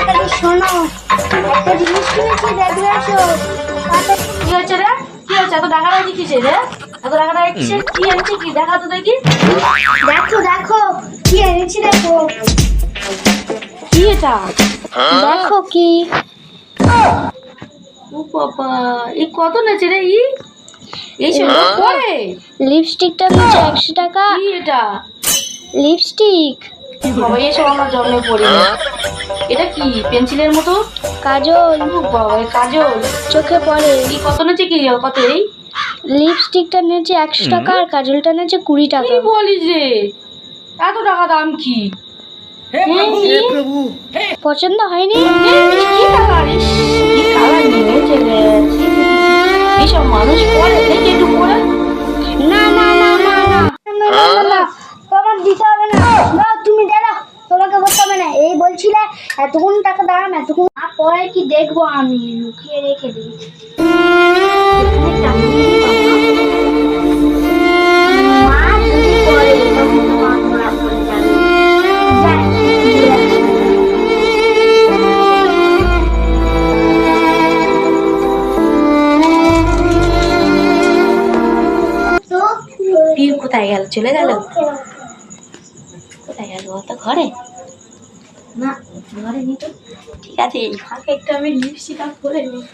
তাড়াতাড়ি শোনো। একটা জিনিস কিনেছি দেখবে আসো। কি হচ্ছে রে? কি হচ্ছে এত টাকা রাখি কিসে রে? এত টাকা রাখি কি এনেছে কি? দেখা তো দেখি। দেখো দেখো কি এনেছি দেখো। কি এটা? দেখো কি। ও বাবা এই কত নেছে রে? ই? এই সব পরে? লিপস্টিকটা নিচে একশো টাকা। কি এটা? লিপস্টিক। বাবা এসব আমার জন্মে পড়ি এটা কি পেন্সিলের মতো? কাজল। কাজল। চোখে পড়ে। কত নেছে কি কত এই? লিপস্টিকটা নিয়েছে একশো টাকা আর কাজলটা নিয়েছে কুড়ি টাকা। কি বলিস রে? এত টাকা দাম কি? পছন্দ হয়নি? না না না না না। দিতে হবে না। করতে হবে না। এই বলছিলে, এতক্ষণ টাকা দাঁড়ান, এতক্ষণ আর পরে কি দেখব আমি? লুকিয়ে রেখে দিই। কোথায় গেল? চলে গেল? কোথায় গেল? তো ঘরে। না ঘরে নি তো ঠিক আছে এই ফাঁকে একটু আমি করে নিই।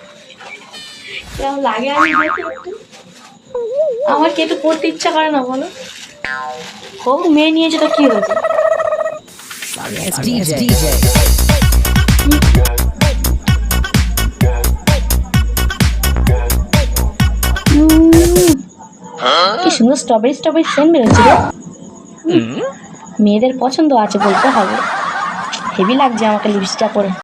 কেমন লাগে আমি দেখি একটু? আমার কি একটু পড়তে ইচ্ছা করে না বলো? হোক মেয়ে নিয়েছে তো কি হয়েছে? It's DJ. কি সুন্দর স্ট্রবেরি স্ট্রবেরি সেন্ট বেরোচ্ছে মেয়েদের পছন্দ আছে বলতে হবে। হেভি লাগছে আমাকে লিপস্টিকটা পরে।